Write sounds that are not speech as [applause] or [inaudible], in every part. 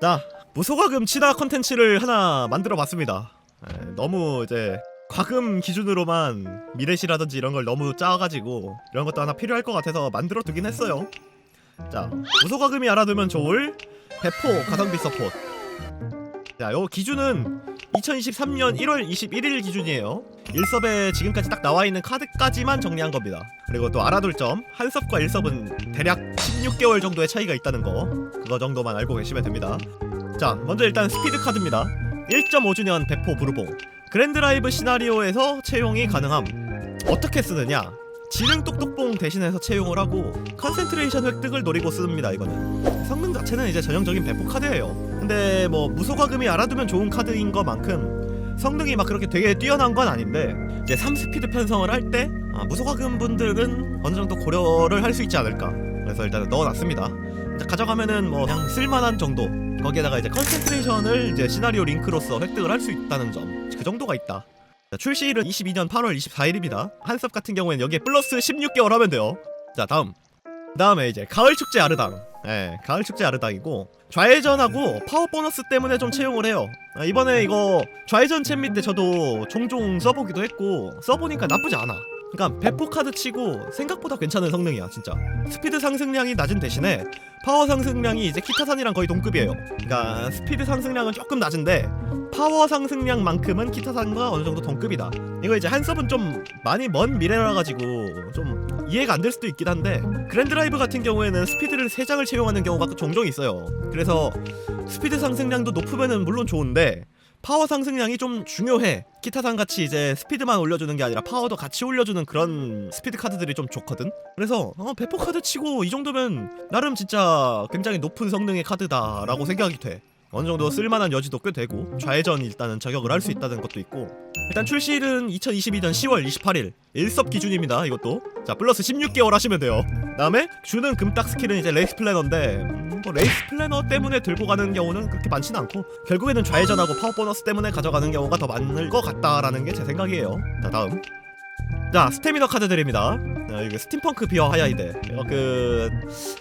자 무소과금 친화 컨텐츠를 하나 만들어 봤습니다. 에, 너무 이제 과금 기준으로만 미래시라든지 이런 걸 너무 짜가지고 이런 것도 하나 필요할 것 같아서 만들어 두긴 했어요. 자 무소과금이 알아두면 좋을 배포 가성비 서폿 자요 기준은 2023년 1월 21일 기준이에요 1섭에 지금까지 딱 나와 있는 카드까지만 정리한 겁니다. 그리고 또 알아둘 점 한섭과 1섭은 대략 16개월 정도의 차이가 있다는 거 그거 정도만 알고 계시면 됩니다. 자 먼저 일단 스피드 카드입니다. 1.5주년 배포 부르봉. 그랜드라이브 시나리오에서 채용이 가능함. 어떻게 쓰느냐? 지능 똑똑봉 대신해서 채용을 하고 컨센트레이션 획득을 노리고 씁니다 이거는. 성능 자체는 이제 전형적인 배포 카드예요. 근데 뭐 무소과금이 알아두면 좋은 카드인 것만큼 성능이 막 그렇게 되게 뛰어난 건 아닌데 이제 3스피드 편성을 할 때 아, 무소과금 분들은 어느 정도 고려를 할 수 있지 않을까. 그래서 일단 넣어놨습니다. 이제 가져가면은 뭐 그냥 쓸만한 정도. 거기에다가 이제 컨센트레이션을 이제 시나리오 링크로서 획득을 할 수 있다는 점. 그 정도가 있다. 자, 출시일은 22년 8월 24일입니다. 한섭 같은 경우에는 여기에 플러스 16개월 하면 돼요. 자 다음. 다음에 이제 가을 축제 아르당. 예 가을 축제 아르당이고 좌회전하고 파워 보너스 때문에 좀 채용을 해요 아, 이번에 이거 좌회전 챔때 저도 종종 써보기도 했고 써보니까 나쁘지 않아 그러니까 배포 카드 치고 생각보다 괜찮은 성능이야 진짜. 스피드 상승량이 낮은 대신에 파워 상승량이 이제 키타산이랑 거의 동급이에요. 그러니까 스피드 상승량은 조금 낮은데 파워 상승량만큼은 키타산과 어느 정도 동급이다. 이거 이제 한섭은 좀 많이 먼 미래라 가지고 좀 이해가 안 될 수도 있긴 한데 그랜드라이브 같은 경우에는 스피드를 3장을 채용하는 경우가 종종 있어요. 그래서 스피드 상승량도 높으면은 물론 좋은데 파워 상승량이 좀 중요해. 기타산 같이 이제 스피드만 올려주는 게 아니라 파워도 같이 올려주는 그런 스피드 카드들이 좀 좋거든? 그래서 어, 배포 카드 치고 이 정도면 나름 진짜 굉장히 높은 성능의 카드다라고 생각이 돼 어느 정도 쓸만한 여지도 꽤 되고 좌회전 일단은 저격을 할 수 있다는 것도 있고. 일단 출시일은 2022년 10월 28일 1섭 기준입니다 이것도. 자 플러스 16개월 하시면 돼요. 다음에 주는 금딱 스킬은 이제 레이스 플래너인데 음, 뭐 레이스 플래너 때문에 들고 가는 경우는 그렇게 많지는 않고 결국에는 좌회전하고 파워 보너스 때문에 가져가는 경우가 더 많을 것 같다라는 게 제 생각이에요. 자 다음. 자 스태미너 카드들입니다 아, 이거 스팀펑크 비어 하야이데. 이거 그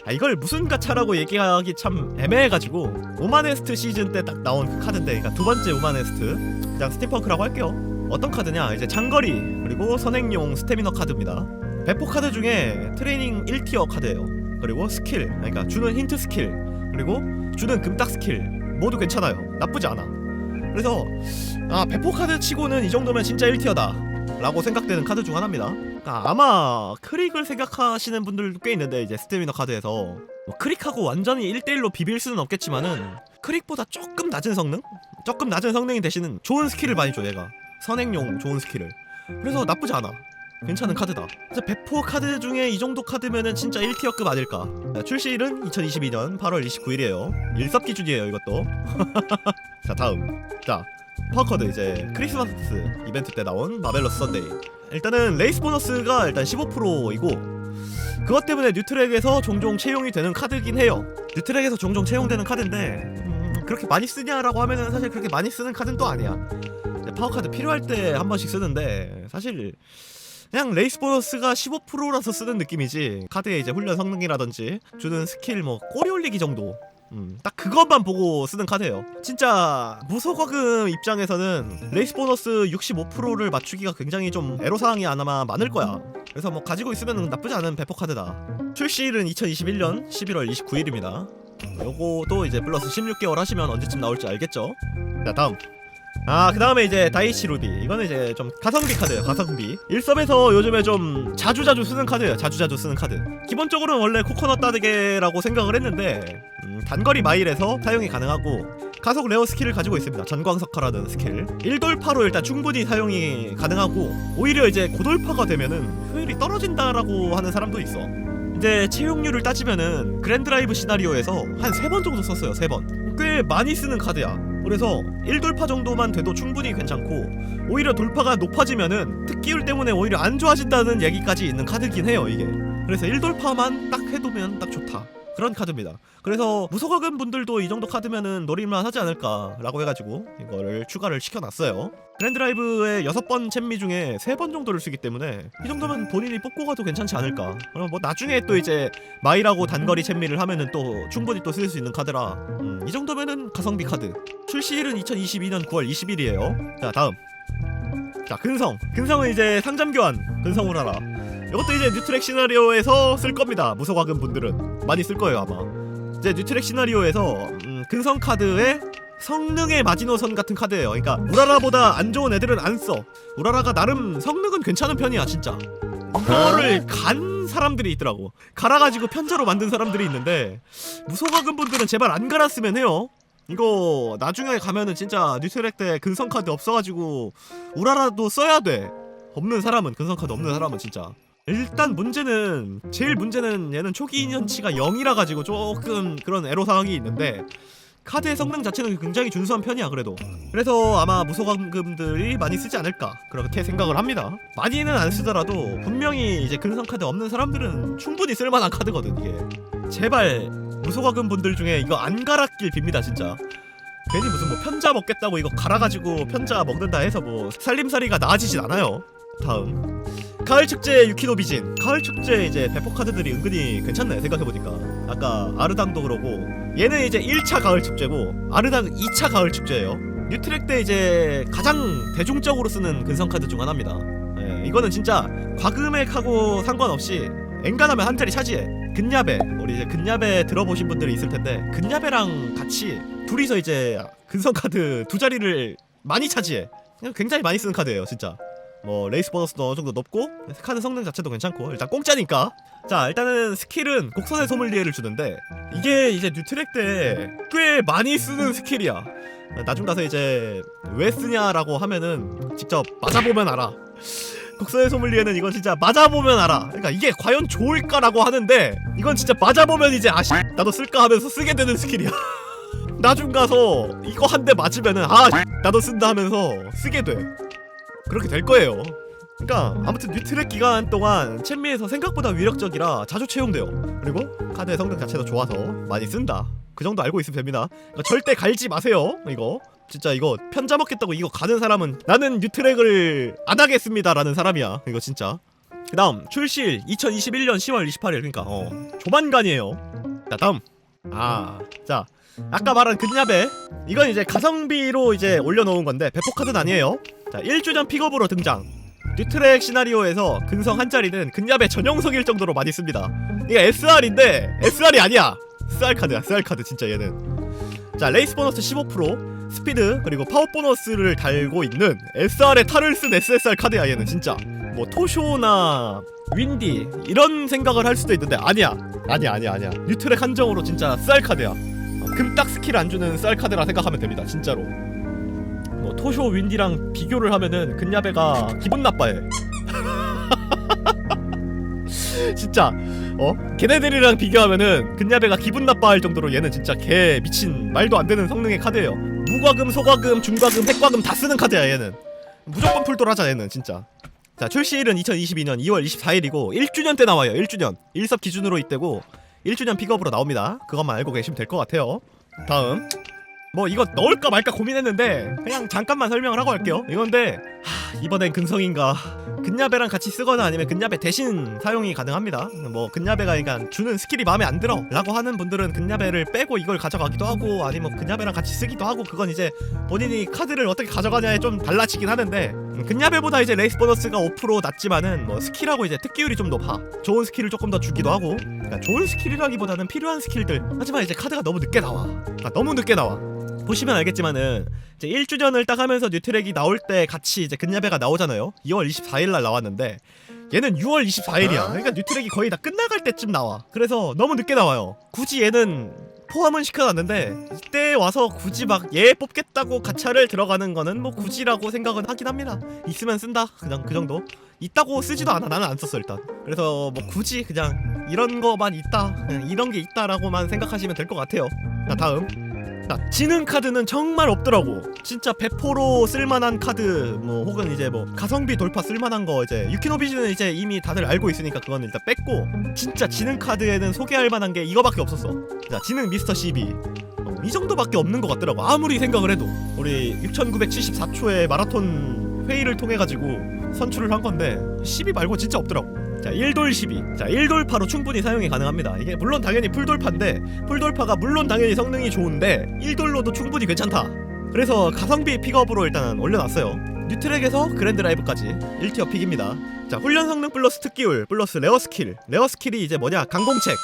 아, 이걸 무슨 가차라고 얘기하기 참 애매해가지고 오마네스트 시즌 때 딱 나온 그 카드인데 그러니까 두 번째 오마네스트. 그냥 스팀펑크라고 할게요. 어떤 카드냐? 이제 장거리 그리고 선행용 스태미너 카드입니다. 배포 카드 중에 트레이닝 1티어 카드예요. 그리고 스킬 그러니까 주는 힌트 스킬 그리고 주는 금딱 스킬. 모두 괜찮아요. 나쁘지 않아. 그래서 아 배포 카드 치고는 이 정도면 진짜 1티어다. 라고 생각되는 카드 중 하나입니다 그러니까 아마 크릭을 생각하시는 분들도 꽤 있는데 이제 스태미너 카드에서. 뭐 크릭하고 완전히 1대1로 비빌 수는 없겠지만은 크릭보다 조금 낮은 성능? 조금 낮은 성능이 대신은 좋은 스킬을 많이 줘 얘가. 선행용 좋은 스킬을. 그래서 나쁘지 않아. 괜찮은 카드다. 그래서 배포 카드 중에 이 정도 카드면은 진짜 1티어급 아닐까? 자, 출시일은 2022년 8월 29일이에요. 일섭 기준이에요 이것도. [laughs] 자 다음. 자 파워커드 이제 크리스마스 이벤트 때 나온 마벨러스 선데이. 일단은 레이스 보너스가 일단 15%이고 그것 때문에 뉴트랙에서 종종 채용이 되는 카드긴 해요. 뉴트랙에서 종종 채용되는 카드인데 음, 그렇게 많이 쓰냐라고 하면은 사실 그렇게 많이 쓰는 카드는 또 아니야. 파워카드 필요할 때 한 번씩 쓰는데 사실 그냥 레이스 보너스가 15%라서 쓰는 느낌이지. 카드의 이제 훈련 성능이라든지 주는 스킬 뭐 꼬리 올리기 정도 음, 딱 그것만 보고 쓰는 카드예요. 진짜 무소과금 입장에서는 레이스 보너스 65%를 맞추기가 굉장히 좀 애로사항이 아마 많을 거야. 그래서 뭐 가지고 있으면 나쁘지 않은 배포 카드다. 출시일은 2021년 11월 29일입니다. 요거도 이제 플러스 16개월 하시면 언제쯤 나올지 알겠죠? 자 다음 아 그 다음에 이제 다이치 루비 이거는 이제 좀 가성비 카드예요 가성비. 일섭에서 요즘에 좀 자주자주 쓰는 카드예요 자주자주 쓰는 카드. 기본적으로는 원래 코코넛 따드게라고 생각을 했는데 음, 단거리 마일에서 사용이 가능하고 가속 레어 스킬을 가지고 있습니다. 전광석화라는 스킬. 1돌파로 일단 충분히 사용이 가능하고 오히려 이제 고돌파가 되면은 효율이 떨어진다라고 하는 사람도 있어. 이제 채용률을 따지면은 그랜드라이브 시나리오에서 한 세 번 정도 썼어요 세번꽤 많이 쓰는 카드야 그래서 1돌파 정도만 돼도 충분히 괜찮고 오히려 돌파가 높아지면은 특기율 때문에 오히려 안 좋아진다는 얘기까지 있는 카드긴 해요 이게. 그래서 1돌파만 딱 해두면 딱 좋다 그런 카드입니다. 그래서 무소가금 분들도 이 정도 카드면은 노릴만 하지 않을까라고 해가지고 이거를 추가를 시켜놨어요. 그랜드라이브의 여섯 번 챔미 중에 세번 정도를 쓰기 때문에 이 정도면 본인이 뽑고 가도 괜찮지 않을까. 어, 뭐 나중에 또 이제 마이라고 단거리 챔미를 하면은 또 충분히 또 쓸 수 있는 카드라 음, 이 정도면은 가성비 카드. 출시일은 2022년 9월 20일이에요. 자 다음. 자 근성. 근성은 이제 상점 교환. 근성을 하라. 이것도 이제 뉴트랙 시나리오에서 쓸 겁니다. 무소과금 분들은 많이 쓸 거예요 아마. 이제 뉴트랙 시나리오에서 음, 근성 카드에 성능의 마지노선 같은 카드예요. 그러니까 우라라보다 안 좋은 애들은 안 써. 우라라가 나름 성능은 괜찮은 편이야 진짜. 이거를 간 사람들이 있더라고. 갈아가지고 편자로 만든 사람들이 있는데 무소과금 분들은 제발 안 갈았으면 해요. 이거 나중에 가면은 진짜 뉴트랙 때 근성 카드 없어가지고 우라라도 써야 돼. 없는 사람은 근성 카드 없는 사람은 진짜. 일단 문제는 제일 문제는 얘는 초기 인연치가 0이라 가지고 조금 그런 애로 상황이 있는데 카드의 성능 자체는 굉장히 준수한 편이야 그래도. 그래서 아마 무소감금들이 많이 쓰지 않을까 그렇게 생각을 합니다. 많이는 안 쓰더라도 분명히 이제 근성 카드 없는 사람들은 충분히 쓸만한 카드거든 이게. 제발 무소가금 분들 중에 이거 안 갈았길 빕니다 진짜. 괜히 무슨 뭐 편자 먹겠다고 이거 갈아가지고 편자 먹는다 해서 뭐 살림살이가 나아지진 않아요. 다음 가을 축제 유키노 비진. 가을 축제 이제 배포 카드들이 은근히 괜찮네 생각해 보니까. 아까 아르당도 그러고 얘는 이제 1차 가을 축제고 아르당 2차 가을 축제예요. 뉴트랙 때 이제 가장 대중적으로 쓰는 근성 카드 중 하나입니다. 예, 이거는 진짜 과금액하고 상관없이 엔간하면 한 자리 차지해. 근야배. 우리 이제 근야배 들어보신 분들이 있을 텐데 근야배랑 같이 둘이서 이제 근성 카드 두 자리를 많이 차지해. 굉장히 많이 쓰는 카드예요 진짜 뭐 레이스 보너스도 어느 정도 높고 카드 성능 자체도 괜찮고 일단 공짜니까. 자 일단은 스킬은 곡선의 소믈리에를 주는데 이게 이제 뉴트랙 때 꽤 많이 쓰는 스킬이야. 나중 가서 이제 왜 쓰냐라고 하면은 직접 맞아보면 알아. 곡선의 소믈리에는 이건 진짜 맞아보면 알아. 그러니까 이게 과연 좋을까라고 하는데 이건 진짜 맞아보면 이제 아씨 나도 쓸까 하면서 쓰게 되는 스킬이야. [laughs] 나중 가서 이거 한 대 맞으면은 아 나도 쓴다 하면서 쓰게 돼 그렇게 될 거예요. 그러니까 아무튼 뉴트랙 기간 동안 챔미에서 생각보다 위력적이라 자주 채용돼요. 그리고 카드의 성능 자체도 좋아서 많이 쓴다. 그 정도 알고 있으면 됩니다. 그러니까 절대 갈지 마세요. 이거 진짜 이거 편자 먹겠다고 이거 가는 사람은 나는 뉴트랙을 안 하겠습니다라는 사람이야. 이거 진짜. 그다음 출시일 2021년 10월 28일 그러니까 어 조만간이에요. 자 다음 아자 아까 말한 근야배 이건 이제 가성비로 이제 올려놓은 건데 배포 카드는 아니에요. 자 1주년 픽업으로 등장. 뉴트랙 시나리오에서 근성 한 자리는 근야배 전용석일 정도로 많이 씁니다. 이게 SR인데 SR이 아니야. SR 카드야. SR 카드 진짜 얘는. 자 레이스 보너스 15% 스피드 그리고 파워 보너스를 달고 있는 SR의 탈을 쓴 SSR 카드야 얘는 진짜. 뭐 토쇼나 윈디 이런 생각을 할 수도 있는데 아니야. 아니야 아니야 아니야. 뉴트랙 한정으로 진짜 SR 카드야. 금딱 스킬 안 주는 쌀 카드라 생각하면 됩니다. 진짜로. 뭐 토쇼 윈디랑 비교를 하면은 근야배가 기분 나빠해. [laughs] 진짜 어 걔네들이랑 비교하면은 근야배가 기분 나빠할 정도로 얘는 진짜 개 미친 말도 안 되는 성능의 카드예요. 무과금, 소과금, 중과금, 핵과금 다 쓰는 카드야 얘는. 무조건 풀돌하자 얘는 진짜. 자 출시일은 2022년 2월 24일이고 1주년 때 나와요. 1주년. 1섭 기준으로 이때고 1주년 픽업으로 나옵니다. 그것만 알고 계시면 될 것 같아요. 다음. 뭐 이거 넣을까 말까 고민했는데 그냥 잠깐만 설명을 하고 할게요. 이건데 하, 이번엔 근성인가 근야배랑 같이 쓰거나 아니면 근야배 대신 사용이 가능합니다. 뭐 근야배가 그러니까 주는 스킬이 마음에 안 들어 라고 하는 분들은 근야배를 빼고 이걸 가져가기도 하고 아니면 근야배랑 같이 쓰기도 하고 그건 이제 본인이 카드를 어떻게 가져가냐에 좀 달라지긴 하는데 음, 근야배보다 이제 레이스 보너스가 5% 낮지만은 뭐 스킬하고 이제 특기율이 좀 높아. 좋은 스킬을 조금 더 주기도 하고 그러니까 좋은 스킬이라기보다는 필요한 스킬들 하지만 이제 카드가 너무 늦게 나와. 그러니까 너무 늦게 나와. 보시면 알겠지만은 이제 1주년을 딱 하면서 뉴트랙이 나올 때 같이 이제 근야배가 나오잖아요. 2월 24일 날 나왔는데 얘는 6월 24일이야. 그러니까 뉴트랙이 거의 다 끝나갈 때쯤 나와. 그래서 너무 늦게 나와요. 굳이 얘는 포함은 시켜놨는데 이때 와서 굳이 막 얘 뽑겠다고 가차를 들어가는 거는 뭐 굳이라고 생각은 하긴 합니다. 있으면 쓴다. 그냥 그 정도. 있다고 쓰지도 않아. 나는 안 썼어 일단. 그래서 뭐 굳이 그냥 이런 거만 있다. 그냥 이런 게 있다라고만 생각하시면 될 것 같아요. 자 다음. 그러니까 지능 카드는 정말 없더라고. 진짜 배포로 쓸만한 카드 뭐 혹은 이제 뭐 가성비 돌파 쓸만한 거 이제 유키노비즈는 이제 이미 다들 알고 있으니까 그건 일단 뺐고 진짜 지능 카드에는 소개할 만한 게 이거밖에 없었어. 자 지능 미스터 CB. 어, 이 정도밖에 없는 것 같더라고. 아무리 생각을 해도 우리 6,974초의 마라톤 회의를 통해 가지고 선출을 한 건데 12 말고 진짜 없더라고. 자 1돌 12. 자 1돌파로 충분히 사용이 가능합니다. 이게 물론 당연히 풀돌파인데 풀돌파가 물론 당연히 성능이 좋은데 1돌로도 충분히 괜찮다. 그래서 가성비 픽업으로 일단 올려놨어요. 뉴트랙에서 그랜드 라이브까지 1티어 픽입니다. 자 훈련 성능 플러스 특기율 플러스 레어 스킬. 레어 스킬이 이제 뭐냐 강공책.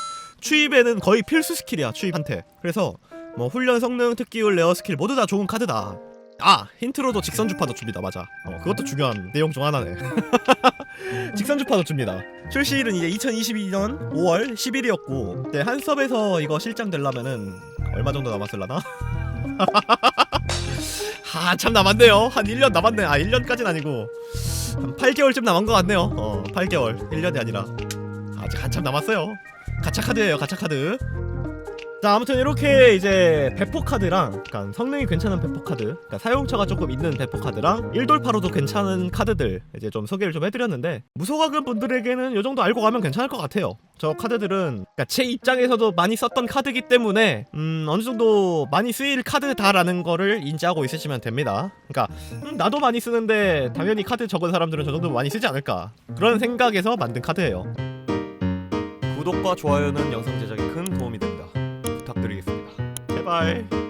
추입에는 거의 필수 스킬이야 추입한테. 그래서 뭐 훈련 성능 특기율 레어 스킬 모두 다 좋은 카드다. 아 힌트로도 직선 주파도 줍니다 맞아. 어 그것도 중요한 내용 중 하나네. [laughs] 직선 주파도 줍니다. 출시일은 이제 2022년 5월 10일이었고 이제 한섭에서 이거 실장 되려면은 얼마 정도 남았을라나? [laughs] 한참 남았네요. 한 1년 남았네. 아 1년까진 아니고 한 8개월쯤 남은 것 같네요. 어 8개월 1년이 아니라 아직 한참 남았어요. 가차 카드예요. 가차 카드. 자 아무튼 이렇게 이제 배포 카드랑 그러니까 성능이 괜찮은 배포 카드 그러니까 사용처가 조금 있는 배포 카드랑 1돌파로도 괜찮은 카드들 이제 좀 소개를 좀 해드렸는데 무소가금 분들에게는 이 정도 알고 가면 괜찮을 것 같아요. 저 카드들은 그러니까 제 입장에서도 많이 썼던 카드기 때문에 음 어느 정도 많이 쓰일 카드다라는 거를 인지하고 있으시면 됩니다. 그러니까 음, 나도 많이 쓰는데 당연히 카드 적은 사람들은 저 정도 많이 쓰지 않을까. 그런 생각에서 만든 카드예요. 구독과 좋아요는 영상 제작에 큰 도움이 됩니다 부